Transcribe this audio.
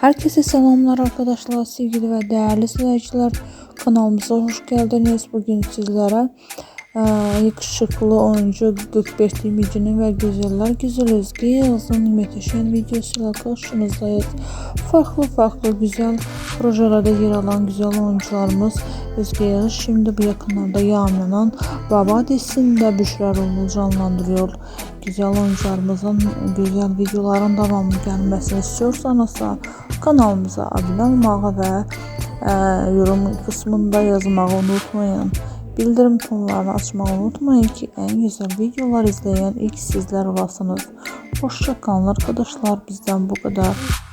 Herkese selamlar arkadaşlar, sevgili ve değerli izleyiciler. Kanalımıza hoş geldiniz. Bugün sizlere e, yakışıklı oyuncu Gökberk Demirci'nin ve Güzeller Güzel Özge Yağız'ın müthişem videosuyla karşınızdayız. Farklı farklı güzel projelerde yer alan güzel oyuncularımız Özge Yağız şimdi bu yakınlarda yayınlanan Baba dizisinde Büşra rolunu canlandırıyor. gözəl oyunçularımızın gözəl videoların davamlı gəlməsini istəyirsinizsə, kanalımıza abunə olmağı və ə, yorum qısmında yazmağı unutmayın. Bildirim butonlarını açmağı unutmayın ki, ən gözəl videolar izləyən ilk sizlər olasınız. Hoşça qalın arkadaşlar, bizdən bu qədər.